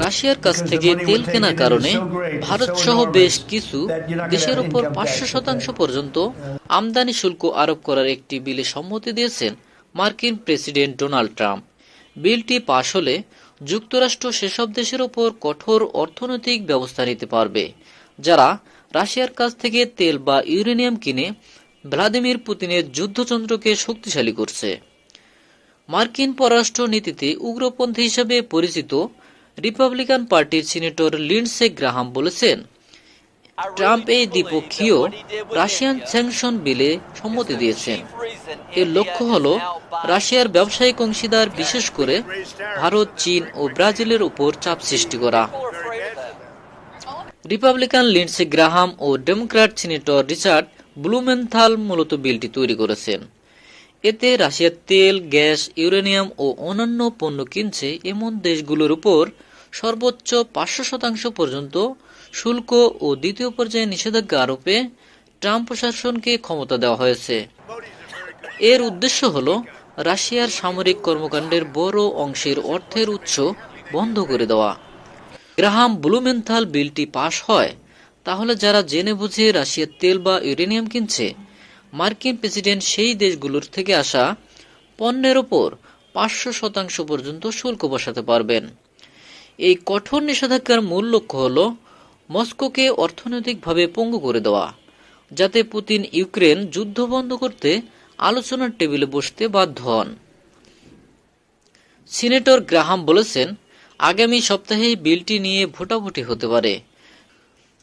রাশিয়ার কাছ থেকে তেল কেনার কারণে ভারত সহ বেশ কিছু দেশের উপর পাঁচশো শতাংশ পর্যন্ত আমদানি শুল্ক আরোপ করার একটি বিলে সম্মতি দিয়েছেন মার্কিন প্রেসিডেন্ট ডোনাল্ড ট্রাম্প। বিলটি পাশ হলে যুক্তরাষ্ট্র সেসব দেশের উপর কঠোর অর্থনৈতিক ব্যবস্থা নিতে পারবে যারা রাশিয়ার কাছ থেকে তেল বা ইউরেনিয়াম কিনে ভ্লাদিমির পুতিনের যুদ্ধযন্ত্রকে শক্তিশালী করছে। মার্কিন পররাষ্ট্র নীতিতে উগ্রপন্থী হিসেবে পরিচিত রিপাবলিকান পার্টির সিনেটর লিন্ডসে গ্রাহাম বলেছেন, ট্রাম্প এই দ্বিপক্ষীয় রাশিয়ান স্যাংশন বিলে সম্মতি দিয়েছেন। এর লক্ষ্য হল রাশিয়ার ব্যবসায়িক অংশীদার, বিশেষ করে ভারত, চীন ও ব্রাজিলের উপর চাপ সৃষ্টি করা। রিপাবলিকান লিন্ডসে গ্রাহাম ও ডেমোক্র্যাট সিনেটর রিচার্ড ব্লুমেনথাল মূলত বিলটি তৈরি করেছেন। এতে রাশিয়ার তেল, গ্যাস, ইউরেনিয়াম ও অন্যান্য পণ্য কিনছে এমন দেশগুলোর উপর সর্বোচ্চ পাঁচশো শতাংশ পর্যন্ত শুল্ক ও দ্বিতীয় পর্যায়ে নিষেধাজ্ঞা আরোপে ট্রাম্প প্রশাসনকে ক্ষমতা দেওয়া হয়েছে। এর উদ্দেশ্য হল রাশিয়ার সামরিক কর্মকাণ্ডের বড় অংশের অর্থের উৎস বন্ধ করে দেওয়া। গ্রাহাম ব্লুমেন্থাল বিলটি পাশ হয়, তাহলে যারা জেনে বুঝে রাশিয়ার তেল বা ইউরেনিয়াম কিনছে মার্কিন প্রেসিডেন্ট সেই দেশগুলোর থেকে আসা পণ্যের ওপর পাঁচশো শতাংশ পর্যন্ত শুল্ক বসাতে পারবেন। এই কঠোর নিষেধাজ্ঞার মূল লক্ষ্য হল মস্কোকে অর্থনৈতিকভাবে পঙ্গু করে দেওয়া, যাতে পুতিন ইউক্রেন যুদ্ধ বন্ধ করতে আলোচনার টেবিলে বসতে বাধ্য হন। সিনেটর গ্রাহাম বলেছেন, আগামী সপ্তাহে বিলটি নিয়ে ভোটাভুটি হতে পারে।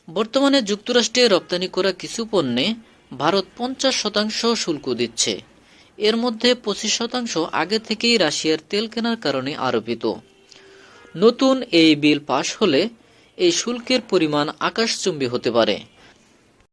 বর্তমানে যুক্তরাষ্ট্রে রপ্তানি করা কিছু পণ্যে ভারত পঞ্চাশ শতাংশ শুল্ক দিচ্ছে। এর মধ্যে পঁচিশ শতাংশ আগে থেকেই রাশিয়ার তেল কেনার কারণে আরোপিত। নতুন এই বিল পাশ হলে এই শুল্কের পরিমাণ আকাশচুম্বী হতে পারে।